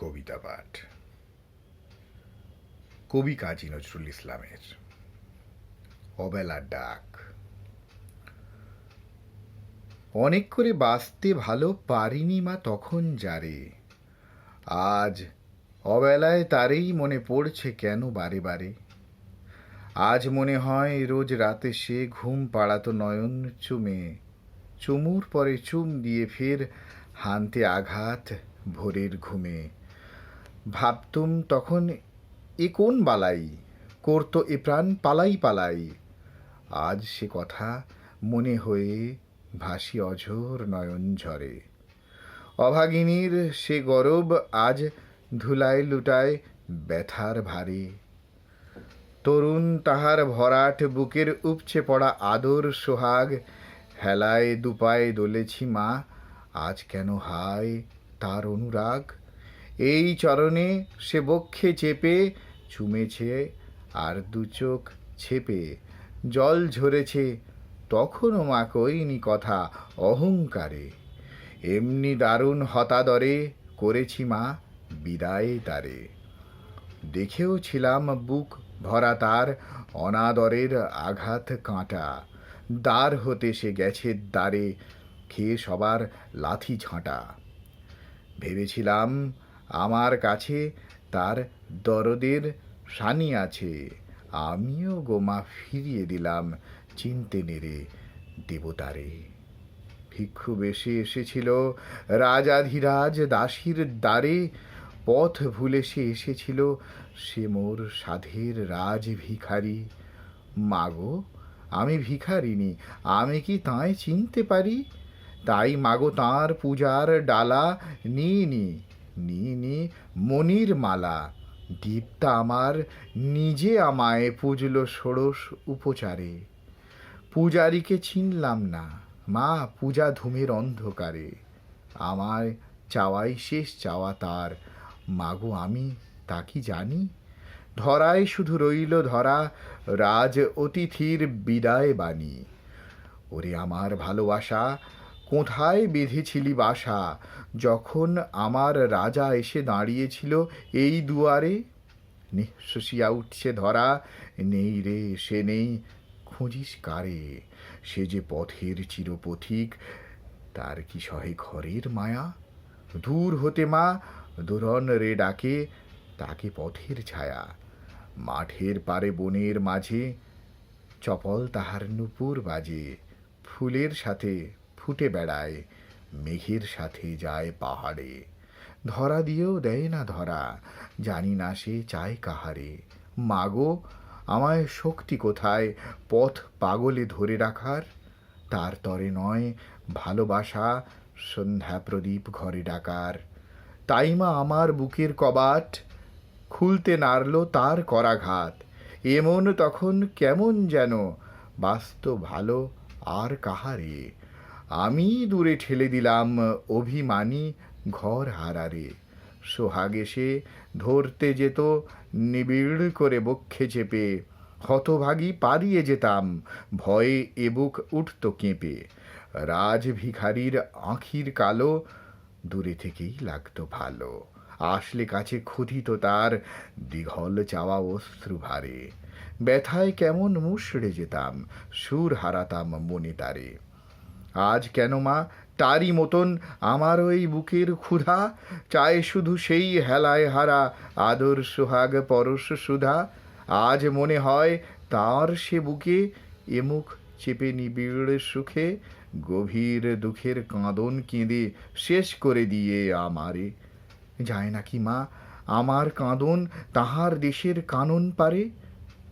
কবিতা পাঠ। কবি কাজী নজরুল ইসলামের। অবেলার ডাক। অনেক করে বাঁচতে ভালো পারিনি মা তখন যারে। আজ অবেলায় তারেই মনে পড়ছে কেন বারে বারে। আজ মনে হয় রোজ রাতে সে ঘুম পাড়াতো নয়ন চুমে। চুমুর পরে চুম দিয়ে ফের হানতে আঘাত ভোরের ঘুমে। ভাবতুম তখন এ কোন বালাই? করতো এ প্রাণ পালাই পালাই। আজ সে কথা মনে হয়ে ভাসি অঝোর নয়ন ঝরে। অভাগিনীর সে গরব আজ ধুলায় লুটায় ব্যথার ভারে। তরুণ তাহার ভরাট বুকের উপচে পড়া আদর সোহাগ, হেলায় দুপায়ে দোলেছি মা, আজ কেন হায় তার অনুরাগ? এই চরণে সে বক্ষে চেপে চুমেছে আর দু চোখ ছেপে। জল ঝরেছে, তখনও মা কইনি কথা অহংকারে। এমনি দারুণ হতাদরে করেছি মা বিদায় তারে। দেখেও ছিলাম বুক ভরা তার অনাদরের আঘাত কাঁটা। দ্বার হতে সে গেছে দ্বারে, খেয়ে সবার লাথি ঝাঁটা। ভেবেছিলাম আমার কাছে তার দরদের সানি আছে। আমিও গোমা ফিরিয়ে দিলাম চিনতে নেড়ে দেবতারে। ভিক্ষু বেশে এসেছিল রাজাধিরাজ দাসীর দ্বারে। পথ ভুলে সে এসেছিল, সে মোর সাধের রাজ ভিখারি। মাগো, আমি ভিখারিনি আমি কি তাই চিনতে পারি? তাই মাগো তাঁর পূজার ডালা নিয়ে নি। নিয়ে নি, মনির মালা। দীপ্তা আমার নিজে আমায় পুজল ষোড়শ উপচারে। পূজারীকে চিনলাম না। মা, পূজা ধূমের অন্ধকারে। আমায় চাওয়াই শেষ চাওয়া তার। মাগো, আমি তা কি জানি? ধরায় শুধু রইল ধরা, রাজ অতিথির বিদায় বাণী। ওরে আমার ভালোবাসা কোথায় বেঁধেছিলি বাসা? যখন আমার রাজা এসে দাঁড়িয়েছিল এই দুয়ারে নিঃশ্বাসিয়া উঠছে ধরা, নেই রে, সে নেই, খুঁজিস কারে? সে যে পথের চিরপথিক, তার কি সহে ঘরের মায়া? দূর হতে মা, দুরন রে ডাকে, তাকে পথের ছায়া। মাঠের পারে বনের মাঝে, চপল তাহার নুপুর বাজে, ফুলের সাথে ফুটে বেড়ায়, মেঘের সাথে যায় পাহাড়ে। ধরা দিয়েও দেয় না ধরা, জানি না সে চায় কাহারে। মাগো, আমায় শক্তি কোথায় পথ পাগলে ধরে রাখার? তার তরে নয় ভালোবাসা সন্ধ্যা প্রদীপ ঘরে ডাকার। তাই মা আমার বুকের কবাট, খুলতে নাড়ল তার করাঘাত। এমন তখন কেমন যেন বাস্ত ভালো আর কাহারে? আমি দূরে ঠেলে দিলাম অভিমানী ঘর হারারে। সোহাগ এসে ধরতে যেত, নিবিড় করে বক্ষে চেপে। হতভাগী পালিয়ে যেতাম, ভয়ে এবুক উঠত কেঁপে। রাজ ভিখারির আঁখির কালো, দূরে থেকেই লাগতো ভালো। আসলে কাছে ক্ষুধিত তার দীঘল চাওয়া অশ্রু ভারে। ব্যথায় কেমন মুষড়ে যেতাম, সুর হারাতাম মনে তারে। আজ কেন মা? তারই মতন আমার ওই বুকের ক্ষুধা। চায় শুধু সেই হেলায় হারা আদর সোহাগ পরশ সুধা। আজ মনে হয় তার সে বুকে এমুখ চেপে নিবিড় সুখে, গভীর দুঃখের কাঁদন কেঁদে শেষ করে দিয়ে আমারে। যায় নাকি মা? আমার কাঁদন তাহার দেশের কানন পারে।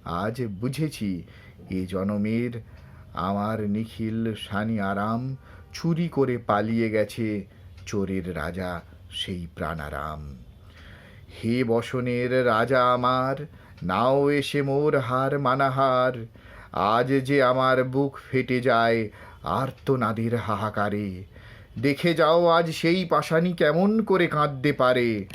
আজ বুঝেছি, এ জনমের আমার নিখিল সানি আরাম চুরি করে পালিয়ে গেছে চোরের রাজা সেই প্রাণারাম। হে বসনের রাজা আমার, নাও এসে মোর হার মানাহার। আজ যে আমার বুক ফেটে যায় আর্তনাদের হাহাকারে। দেখে যাও আজ সেই পাষাণী কেমন করে কাঁদতে পারে।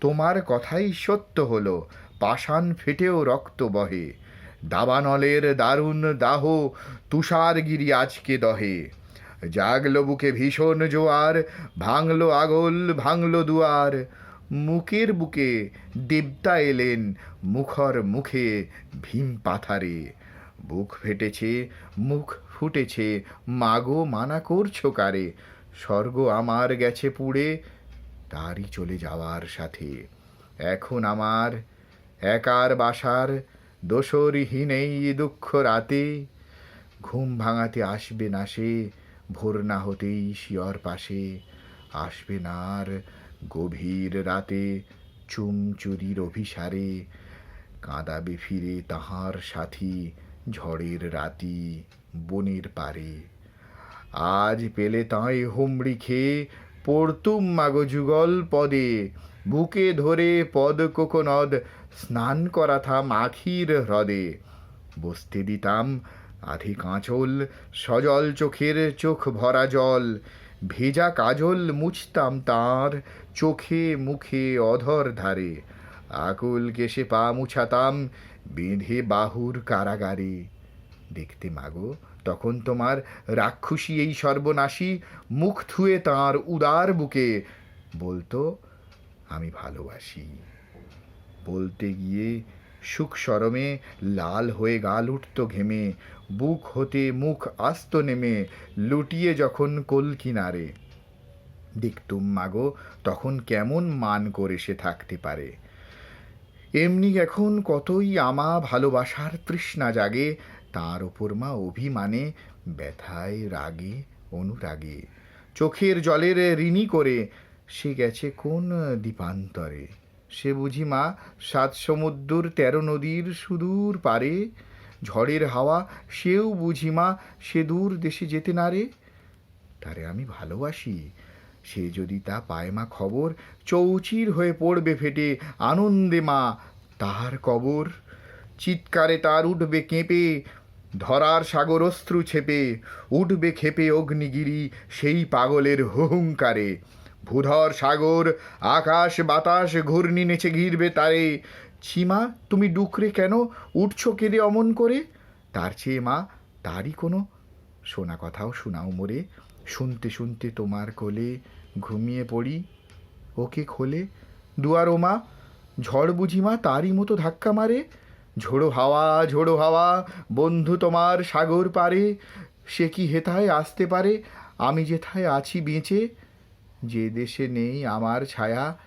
তোমার কথাই সত্য হলো, পাষাণ ফেটেও রক্ত বহে। দাবানলের দারুণ দাহ তুষারগিরি আজকে দহে। জাগলো বুকে ভীষণ জোয়ার, ভাঙলো আগল, ভাঙলো দুয়ার। মুখের বুকে দেবতা এলেন, মুখর মুখে ভীম পাথারে। বুক ফেটেছে, মুখ ফুটেছে, মাগো মানা করছ কারে? স্বর্গ আমার গেছে পুড়ে, তারই চলে যাওয়ার সাথে। এখন আমার, একার বাসার দোসরহীন এই দুঃখ রাতে। ঘুম ভাঙাতে আসবে না সে, ভোর না হতেই শিয়র পাশে। আসবে না আর গভীর রাতে চুমচুরির অভিসারে। কাঁদাবে ফিরে তাহার সাথী ঝড়ের রাতি বনের পারে। আজ পেলে তাই হুমড়ি খেয়ে পড়তুম মাগো যুগল পদে। বুকে ধরে পদ কোকনদ স্নান করাথাম আখির হ্রদে। বসতে দিতাম আধি কাঁচল, সজল চোখের চোখ ভরা জল। ভেজা কাজল মুছতাম তার চোখে মুখে অধর ধারে। আকুল কেশে পা মুছাতাম, বেঁধে বাহুর কারাগারে। দেখতে মাগো, তখন তোমার রাক্ষসী এই সর্বনাশী মুখ থুয়ে তাঁর উদার বুকে। বলতো, আমি ভালোবাসি। বলতে গিয়ে সুখ সরমে লাল হয়ে গাল উঠত ঘেমে, বুক হতে মুখ আস্ত নেমে লুটিয়ে যখন কোল কিনারে। দেখতুম মাগো, তখন কেমন মান করে সে থাকতে পারে। এমনি এখন কতই আমা ভালোবাসার তৃষ্ণা জাগে, তার ওপর মা অভিমানে, ব্যথায় রাগে, অনুরাগে। চোখের জলের ঋণী করে সে গেছে কোন দ্বীপান্তরে সে বুঝি মা, সাত সমুদ্র তেরো নদীর সুদূর পারে? ঝড়ের হাওয়া, সেও বুঝি মা, সে দূর দেশে যেতে না রে? তারে আমি ভালোবাসি। সে যদি তা পায় মা খবর, চৌচির হয়ে পড়বে ফেটে। আনন্দে মা, তাহার কবর। চিৎকারে তার উঠবে কেঁপে, ধরার সাগর অশ্রু ছেপে। উঠবে খেপে অগ্নিগিরি, সেই পাগলের হুহুঙ্কারে। ভূধর সাগর, আকাশ, বাতাস, ঘূর্ণি নেচে ঘিরবে তারে। ছিমা, তুমি ডুকরে কেন? উঠছো কেঁদে অমন করে? তার চেয়ে মা, তারই কোনো। শোনা কথাও শোনাও মোরে। শুনতে শুনতে তোমার কোলে ঘুমিয়ে পড়ি। ওকে খোলে। দুয়ার ও মা, ঝড় বুঝি মা, তারই মতো ধাক্কা মারে। ঝোড়ো হাওয়া ঝোড়ো হাওয়া, বন্ধু তোমার সাগর পারে। সে কি হেথায় আসতে পারে? আমি যেথায় আছি বেঁচে যে দেশে নেই আমার ছায়া,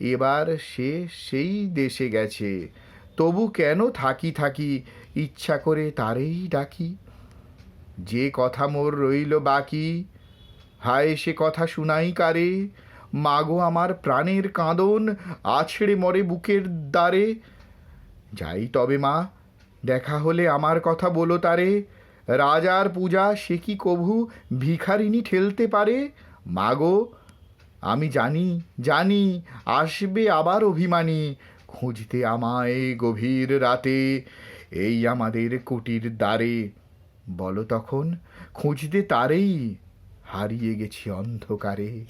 এবার সে সেই দেশে গেছে। তবু কেন থাকি থাকি, ইচ্ছা করে তারেই ডাকি? যে কথা মোর রইল বাকি, হায় সে কথা শুনাই কারে? মাগো আমার প্রাণের কাঁদন আছড়ে মরে বুকের দ্বারে। যাই তবে মা, দেখা হলে আমার কথা বলো তারে। রাজার পূজা সে কি কভু ভিখারিনী ঠেলতে পারে? মাগো আমি জানি জানি, আসবে আবার অভিমানী। খুঁজতে আমায় গভীর রাতে, এই আমাদের কুটির দ্বারে। বলো তখন, খুঁজতে তারেই হারিয়ে গেছি অন্ধকারে।